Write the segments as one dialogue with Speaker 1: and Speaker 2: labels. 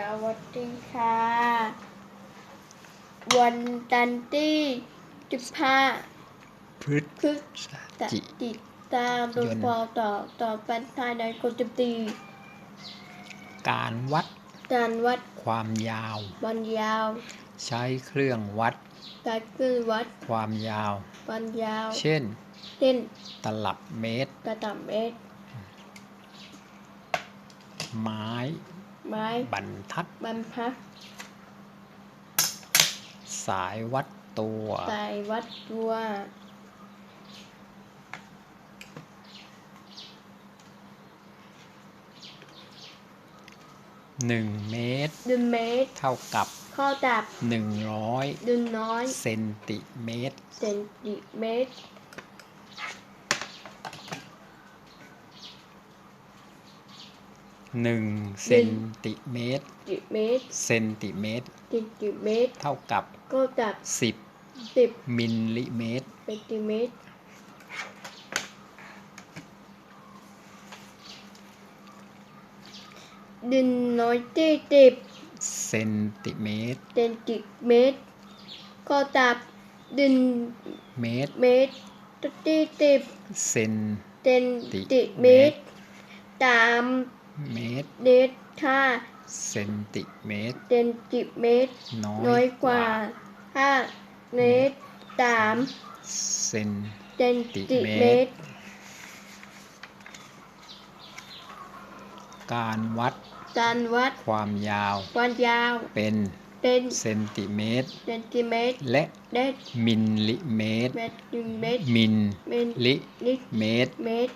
Speaker 1: สวัสดีค่ะ วันจันทร์ที่สิบห้า
Speaker 2: พฤศ
Speaker 1: พฤศ
Speaker 2: จิ
Speaker 1: จิตามดู
Speaker 2: ยนต์
Speaker 1: พอต่อต่อปันภายในคนจะตี
Speaker 2: การวัด
Speaker 1: การวัด
Speaker 2: ความยาว
Speaker 1: วันยาว
Speaker 2: ใช้เครื่องวัด
Speaker 1: การขึ้นวัด
Speaker 2: ความยาว
Speaker 1: วันยาว
Speaker 2: เช่น
Speaker 1: เช่น
Speaker 2: ตลับเมตร
Speaker 1: กระตับเมตร
Speaker 2: ไม้
Speaker 1: ไม้
Speaker 2: บรรทัด
Speaker 1: บรรพัด
Speaker 2: สายวัดตัว
Speaker 1: สายวัดตัว
Speaker 2: 1เมตร
Speaker 1: ดึงเมตร
Speaker 2: เท่ากับ
Speaker 1: ข้อจับ
Speaker 2: 100
Speaker 1: ดึงน้อย
Speaker 2: เซนติเมตร
Speaker 1: เซนติเมตร
Speaker 2: 1เซนติเมตร
Speaker 1: จิเมตร
Speaker 2: เซนติเมตร
Speaker 1: เซนติเมตร
Speaker 2: เท่ากับ
Speaker 1: ก็จับ
Speaker 2: 10
Speaker 1: สิบ
Speaker 2: มิลลิเมตร
Speaker 1: เซนติเมตรดึงน้อยที่สิบ
Speaker 2: เซนติเมตร
Speaker 1: เซนติเมตร ก็จับดึง
Speaker 2: เมตร
Speaker 1: เมตรที่สิบ
Speaker 2: เซน
Speaker 1: เซนติเมตรตาม
Speaker 2: เมตร
Speaker 1: เดทห้า
Speaker 2: เซนติเมตร
Speaker 1: เซนติเมตร
Speaker 2: น้อย
Speaker 1: น้อยกว่าห้าเมตรสาม
Speaker 2: เซน
Speaker 1: เซนติเมตร
Speaker 2: การวัด
Speaker 1: การวัด
Speaker 2: ความยาว
Speaker 1: ความยาว
Speaker 2: เป็น
Speaker 1: เป็น
Speaker 2: เซนติเมตร
Speaker 1: เซนติเมตร
Speaker 2: และ
Speaker 1: เดท
Speaker 2: มิลลิเมตร
Speaker 1: เมตรหนึ่งเมตร
Speaker 2: มิล
Speaker 1: เมตร
Speaker 2: ลิ
Speaker 1: นิด
Speaker 2: เมตร
Speaker 1: เมตร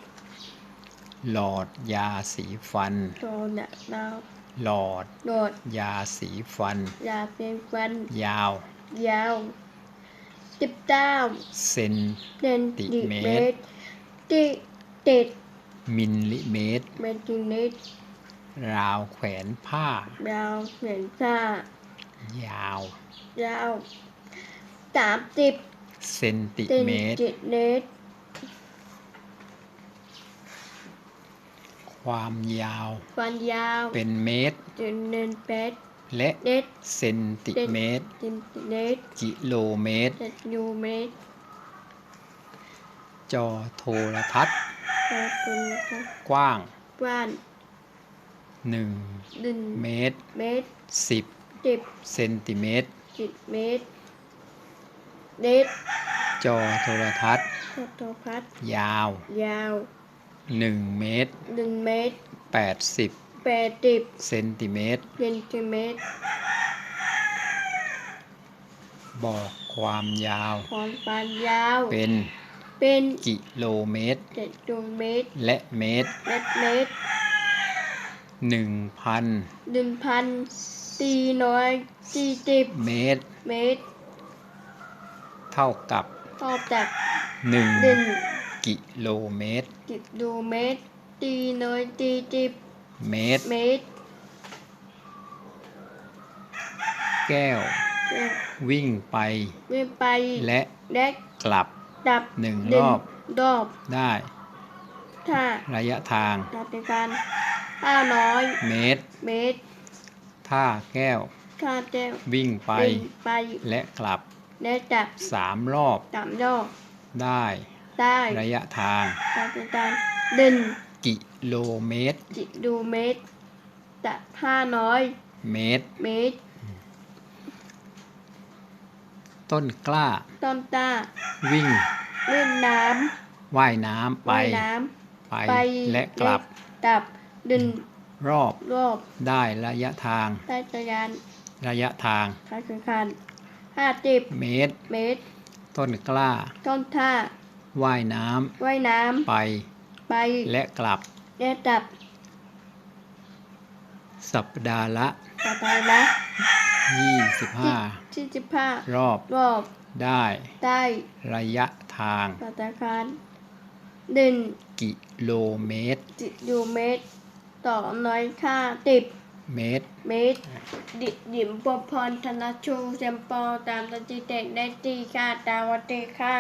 Speaker 2: หลอดยาสีฟัน
Speaker 1: โซนอะดาว
Speaker 2: หลอด
Speaker 1: โดด
Speaker 2: ยาสีฟัน
Speaker 1: ยาเป็นฟัน
Speaker 2: ยาว
Speaker 1: ยาวสิบเก้า
Speaker 2: เซน
Speaker 1: เซนติ
Speaker 2: ติ
Speaker 1: เม
Speaker 2: เม
Speaker 1: ต
Speaker 2: ต
Speaker 1: ร
Speaker 2: ร
Speaker 1: ที่ติด
Speaker 2: มิลลิเมตร
Speaker 1: เมตรเมตร
Speaker 2: ราวแขวนผ้า
Speaker 1: ยาวเหมือนผ้ายา
Speaker 2: ว
Speaker 1: ยาวสามสิบ
Speaker 2: เซนติ
Speaker 1: เซน
Speaker 2: เมตร
Speaker 1: ติเมตร
Speaker 2: ความยาว
Speaker 1: ความยาว
Speaker 2: เป็นเมตร
Speaker 1: จนเนินเมตร
Speaker 2: และ
Speaker 1: เดท
Speaker 2: เซนติเมตร
Speaker 1: เซนติเมตร
Speaker 2: กิโลเมตร
Speaker 1: เซนยูเมตร
Speaker 2: จอโทรทัศน์
Speaker 1: ขอบคุณครับ
Speaker 2: กว้าง
Speaker 1: กว้าน
Speaker 2: 1
Speaker 1: ดึง
Speaker 2: เมตร
Speaker 1: เมตร
Speaker 2: 10
Speaker 1: สิบ
Speaker 2: เซนติเมตร
Speaker 1: สิบเมตรเดท
Speaker 2: จอโทรทัศน์
Speaker 1: ขอโทรพัด
Speaker 2: ยาว
Speaker 1: ยาว
Speaker 2: 1เมตร
Speaker 1: หนึ่งเมตร
Speaker 2: 80
Speaker 1: แปดสิบ
Speaker 2: เซนติเมตร
Speaker 1: เซนติเมตร
Speaker 2: บอกความยาว
Speaker 1: ความปานยาว
Speaker 2: เป็น
Speaker 1: เป็น
Speaker 2: กิโลเมตร
Speaker 1: เจ็ดดวงเมตร
Speaker 2: และเมตร
Speaker 1: เมตรเมตร
Speaker 2: 1,000
Speaker 1: หนึ่งพันสี่ร้อยสี่สิบ
Speaker 2: เมตร
Speaker 1: เมตร
Speaker 2: เท่ากับ
Speaker 1: ออกจากหนึ่ง
Speaker 2: 1 กิโลเมตร
Speaker 1: สิบดูเมตร ตีน้อยตีสิบ
Speaker 2: เมตร
Speaker 1: เมตร
Speaker 2: แก้ว วิ่งไป
Speaker 1: ไม่ไป
Speaker 2: และ
Speaker 1: แดก
Speaker 2: กลับ
Speaker 1: ดับ
Speaker 2: หนึ่ง
Speaker 1: ดึ
Speaker 2: รอบ
Speaker 1: รอบ
Speaker 2: ได้
Speaker 1: ถ้า
Speaker 2: ระยะทาง
Speaker 1: ตัดในการห้าร้อย
Speaker 2: เมตร
Speaker 1: เมตร
Speaker 2: ถ้าแก้ว
Speaker 1: ถ้าแจ้ว
Speaker 2: วิ่งไป
Speaker 1: วิ่งไป
Speaker 2: และกลับ
Speaker 1: และจับ
Speaker 2: 3รอบ
Speaker 1: สามรอบ
Speaker 2: ได้
Speaker 1: ได้
Speaker 2: ระยะทาง
Speaker 1: ตัดในการดึง
Speaker 2: กิโลเมตร
Speaker 1: จิดูเมตรจะห้าร้อย
Speaker 2: เมตร
Speaker 1: เมตร
Speaker 2: ต้นกล้า
Speaker 1: ต้นตา
Speaker 2: วิ่ง
Speaker 1: เล่นน้
Speaker 2: ว่ายน้ำำไป
Speaker 1: ว่ายน้
Speaker 2: ไปำ
Speaker 1: ไป
Speaker 2: และกลับ
Speaker 1: กลับดึง
Speaker 2: รอบ
Speaker 1: รอบ
Speaker 2: ได้ระยะทาง
Speaker 1: ใต้จักรยาน
Speaker 2: ระยะทาง
Speaker 1: ขาสำคัญห้าสิบ
Speaker 2: เมตร
Speaker 1: เมตร
Speaker 2: ต้นกล้า
Speaker 1: ต้นท่า
Speaker 2: ว่ายน้
Speaker 1: ว่ายน้ำ
Speaker 2: ไปำ
Speaker 1: ไป
Speaker 2: และกลับ
Speaker 1: และจับ
Speaker 2: สัปดาห์ละ
Speaker 1: ต่อไปนะ
Speaker 2: 25
Speaker 1: ที่สิบห้าร
Speaker 2: อบ
Speaker 1: รอบ
Speaker 2: ได้
Speaker 1: ได้
Speaker 2: ระยะทาง
Speaker 1: ธนาคารดึง
Speaker 2: กิโลเมตร
Speaker 1: จิดูเมตรต่อน้อยค่าติบ
Speaker 2: เมตร
Speaker 1: เมตร ดิหยิมปพรธนชูเซมปอตามสถิติได้ตีค่าตาวัติค่า